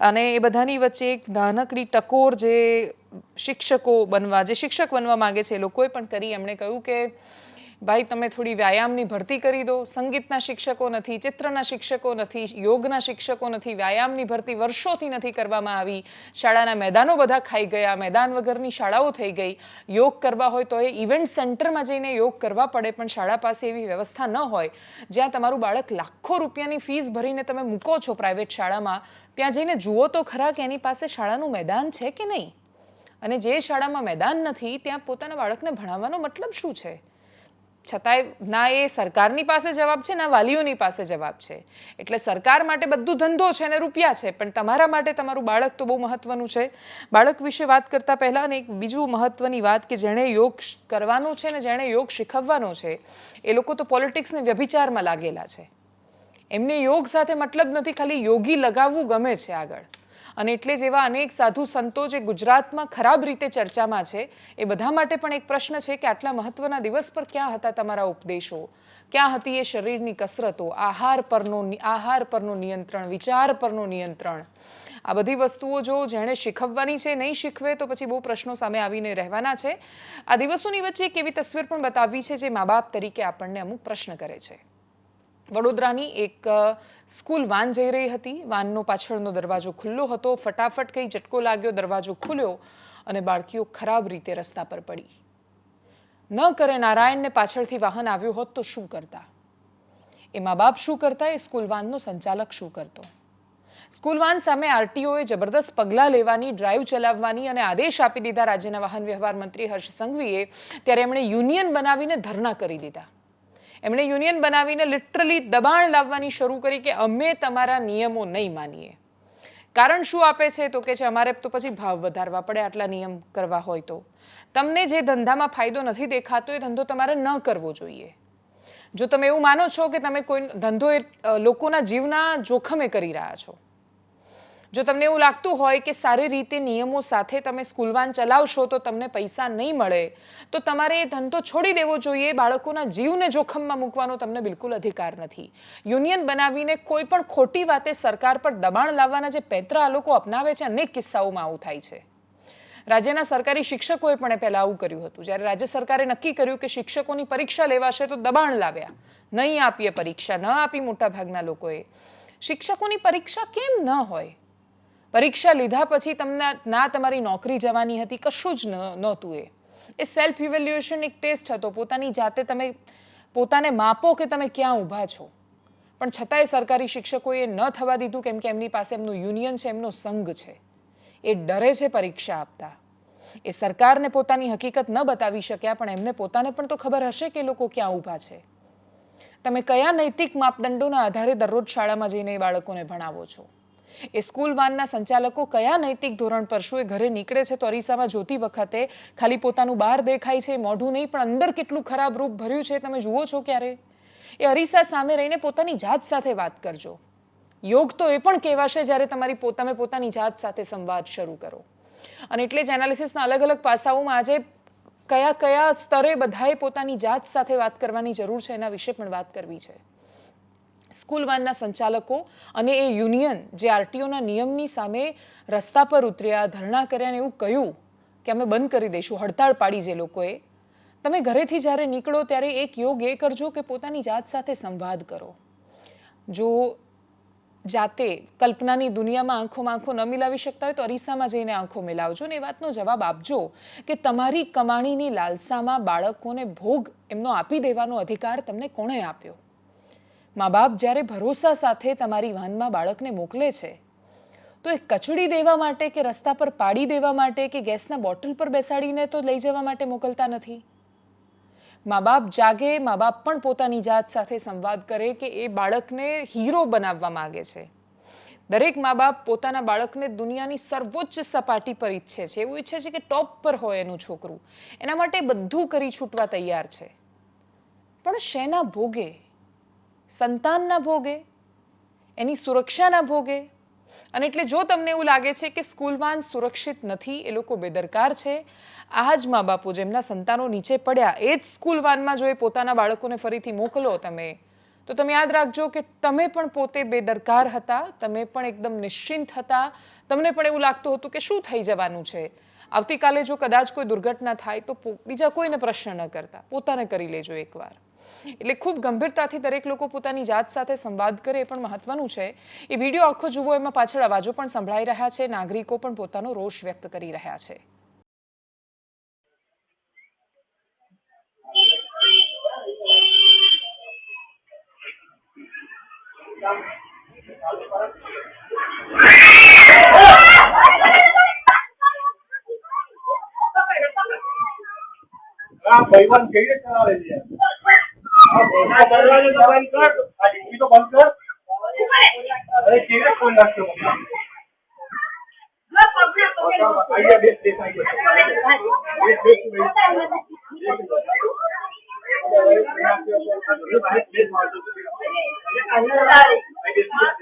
અને એ બધાની વચ્ચે એક નાનકડી ટકોર જે શિક્ષકો બનવા, જે શિક્ષક બનવા માગે છે, એ લોકોએ પણ કરી. એમણે કહ્યું કે ભાઈ, તમે થોડી વ્યાયામની ભરતી કરી દો. સંગીતના શિક્ષકો નથી, ચિત્રના શિક્ષકો નથી, યોગના શિક્ષકો નથી, વ્યાયામની ભરતી વર્ષોથી નથી કરવામાં આવી. શાળાના મેદાનો બધા ખાઈ ગયા, મેદાન વગરની શાળાઓ થઈ ગઈ. યોગ કરવા હોય તો એ ઇવેન્ટ સેન્ટરમાં જઈને યોગ કરવા પડે, પણ શાળા પાસે એવી વ્યવસ્થા ન હોય. જ્યાં તમારું બાળક લાખો રૂપિયાની ફીસ ભરીને તમે મૂકો છો પ્રાઇવેટ શાળામાં, ત્યાં જઈને જુઓ તો ખરા કે એની પાસે શાળાનું મેદાન છે કે નહીં? અને જે શાળામાં મેદાન નથી, ત્યાં પોતાના બાળકને ભણાવવાનો મતલબ શું છે? છતાંય ના એ સરકારની પાસે જવાબ છે, ના વાલીઓની પાસે જવાબ છે. એટલે સરકાર માટે બધું ધંધો છે અને રૂપિયા છે, પણ તમારા માટે તમારું બાળક તો બહુ મહત્વનું છે. બાળક વિશે વાત કરતા પહેલાં ને એક બીજું મહત્વની વાત કે જેણે યોગ કરવાનો છે ને જેણે યોગ શીખવવાનો છે, એ લોકો તો પોલિટિક્સને વ્યભિચારમાં લાગેલા છે. એમને યોગ સાથે મતલબ નથી, ખાલી યોગી લગાવવું ગમે છે આગળ. અને એટલે જેવા અનેક સાધુ સંતો જે ગુજરાતમાં ખરાબ રીતે ચર્ચામાં છે, એ બધા માટે પણ એક પ્રશ્ન છે કે આટલા મહત્વના દિવસ પર ક્યાં હતા તમારા ઉપદેશો? ક્યાં હતી એ શરીરની કસરતો? આહાર પરનો આહાર પરનું નિયંત્રણ, વિચાર પરનું નિયંત્રણ? આ બધી વસ્તુઓ જો જેણે શીખવવાની છે, નહીં શીખવે તો પછી બહુ પ્રશ્નો સામે આવીને રહેવાના છે. આ દિવસોની વચ્ચે એક એવી તસવીર પણ બતાવવી છે, જે મા બાપ તરીકે આપણને અમુક પ્રશ્ન કરે છે. વડોદરાની એક સ્કૂલ વાન જઈ રહી હતી. વાનનો પાછળનો દરવાજો ખુલ્લો હતો. ફટાફટ કંઈ ઝટકો લાગ્યો, દરવાજો ખુલ્યો અને બાળકીઓ ખરાબ રીતે રસ્તા પર પડી. ન કરે નારાયણને પાછળથી વાહન આવ્યું હોત તો શું કરતા? એ મા બાપ શું કરતા? એ સ્કૂલ વાનનો સંચાલક શું કરતો? સ્કૂલ વાન સામે આરટીઓએ જબરદસ્ત પગલાં લેવાની, ડ્રાઈવ ચલાવવાની અને આદેશ આપી દીધા રાજ્યના વાહન વ્યવહાર મંત્રી હર્ષ સંઘવીએ, ત્યારે એમણે યુનિયન બનાવીને ધરના કરી દીધા. એમણે યુનિયન બનાવીને લિટરલી દબાણ લાવવાની શરૂ કરી કે અમે તમારા નિયમો નહીં માનીએ. કારણ શું આપે છે? તો કે છે, અમારે તો પછી ભાવ વધારવા પડે આટલા નિયમ કરવા હોય તો. તમને જે ધંધામાં ફાયદો નથી દેખાતો, એ ધંધો તમારે ન કરવો જોઈએ. જો તમે એવું માનો છો કે તમે કોઈ ધંધો એ લોકોના જીવના જોખમે કરી રહ્યા છો જો તમને એવું લાગતું હોય કે સારી રીતે નિયમો સાથે તમે સ્કૂલ વાન ચલાવશો તો તમને પૈસા નહીં મળે, તો તમારે એ ધંધો છોડી દેવો જોઈએ. બાળકોના જીવને જોખમમાં મૂકવાનો તમને બિલકુલ અધિકાર નથી. યુનિયન બનાવીને કોઈ પણ ખોટી વાતે સરકાર પર દબાણ લાવવાના જે પેત્ર લોકો અપનાવે છે, અનેક કિસ્સાઓમાં આવું થાય છે. રાજ્યના સરકારી શિક્ષકોએ પણ પહેલાં આવું કર્યું હતું. જ્યારે રાજ્ય સરકારે નક્કી કર્યું કે શિક્ષકોની પરીક્ષા લેવાશે તો દબાણ લાવ્યા. નહીં આપીએ પરીક્ષા, ન આપી મોટાભાગના લોકોએ. શિક્ષકોની પરીક્ષા કેમ ન હોય? પરીક્ષા લીધા પછી તમને ના તમારી નોકરી જવાની હતી, કશું જ નહોતું એ. એ સેલ્ફ ઇવેલ્યુએશન એક ટેસ્ટ હતો. પોતાની જાતે તમે, પોતાને માપો કે તમે ક્યાં ઊભા છો. પણ છતાંય સરકારી શિક્ષકોએ ન થવા દીધું, કેમ કે એમની પાસે એમનું યુનિયન છે, એમનો સંઘ છે. એ ડરે છે પરીક્ષા આપતા. એ સરકારને પોતાની હકીકત ન બતાવી શક્યા, પણ એમને પોતાને પણ તો ખબર હશે કે લોકો ક્યાં ઊભા છે. તમે કયા નૈતિક માપદંડોના આધારે દરરોજ શાળામાં જઈને એ બાળકોને ભણાવો છો? એ સ્કૂલ વાનના સંચાલકો કયા નૈતિક ધોરણ પર શું એ ઘરે નીકળે છે? તો અરીસામાં જોતી વખતે ખાલી પોતાનું બહાર દેખાય છે, મોઢું નહીં, પણ અંદર કેટલું ખરાબ રૂપ ભર્યું છે તમે જુઓ છો ક્યારે? એ અરીસા સામે રહીને પોતાની જાત સાથે વાત કરજો. યોગ તો એ પણ કહેવાશે જ્યારે તમારી તમે પોતાની જાત સાથે સંવાદ શરૂ કરો. અને એટલે જ એનાલિસિસના અલગ અલગ પાસાઓમાં આજે કયા કયા સ્તરે બધાએ પોતાની જાત સાથે વાત કરવાની જરૂર છે એના વિશે પણ વાત કરવી છે. સ્કૂલ વાનના સંચાલકો અને એ યુનિયન જે આરટીઓના નિયમની સામે રસ્તા પર ઉતર્યા, ધરણા કર્યા ને એવું કહ્યું કે અમે બંધ કરી દઈશું, હડતાળ પાડી જે લોકોએ. તમે ઘરેથી જ્યારે નીકળો ત્યારે એક યોગ એ કરજો કે પોતાની જાત સાથે સંવાદ કરો. જો જાતે કલ્પનાની દુનિયામાં આંખોમાં આંખો ન મિલાવી શકતા હોય તો અરીસામાં જઈને આંખો મિલાવજો ને એ વાતનો જવાબ આપજો કે તમારી કમાણીની લાલસામાં બાળકોને ભોગ એમનો આપી દેવાનો અધિકાર તમને કોણે આપ્યો? મા બાપ જ્યારે ભરોસા સાથે તમારી વાનમાં બાળકને મોકલે છે, તો એ કચડી દેવા માટે કે રસ્તા પર પાડી દેવા માટે કે ગેસના બોટલ પર બેસાડીને તો લઈ જવા માટે મોકલતા નથી? મા બાપ જાગે, મા બાપ પણ પોતાની જાત સાથે સંવાદ કરે કે એ બાળકને હીરો બનાવવા માગે છે. દરેક મા બાપ પોતાના બાળકને દુનિયાની સર્વોચ્ચ સપાટી પર ઈચ્છે છે. એવું ઈચ્છે છે કે ટોપ પર હોય એનું છોકરું. એના માટે બધું કરી છૂટવા તૈયાર છે. પણ શેના ભોગે? સંતાનના ભોગે, એની સુરક્ષાના ભોગે. અને એટલે જો તમને એવું લાગે છે કે સ્કૂલ વાન સુરક્ષિત નથી, એ લોકો બેદરકાર છે, આ જ મા બાપો જેમના સંતાનો નીચે પડ્યા, એ જ સ્કૂલ વાનમાં જો એ પોતાના બાળકોને ફરીથી મોકલો તમે, તો તમે યાદ રાખજો કે તમે પણ પોતે બેદરકાર હતા, તમે પણ એકદમ નિશ્ચિંત હતા. તમને પણ એવું લાગતું હતું કે શું થઈ જવાનું છે? આવતીકાલે જો કદાચ કોઈ દુર્ઘટના થાય તો બીજા કોઈને પ્રશ્ન ન કરતા. પોતાને કરી લેજો એકવાર. એટલે ખૂબ ગંભીરતાથી દરેક લોકો પોતાની જાત સાથે સંવાદ કરે એ પણ મહત્વનું છે. એ વીડિયો આખો જુઓ, એમાં પાછળ અવાજો પણ સંભળાઈ રહ્યા છે. નાગરિકો પણ પોતાનો રોષ વ્યક્ત કરી રહ્યા છે. ભાઈબંધ કેવી રીતે ચલાવે છે? દરવાજો તો બંધ કર. આ ટીવી તો બંધ કર. અરે કેવી ફોન નાખતો આઈડિયા બેસ બેસ આઈડિયા બેસ બેસ બેસ. બેસ, બેસ, બેસ.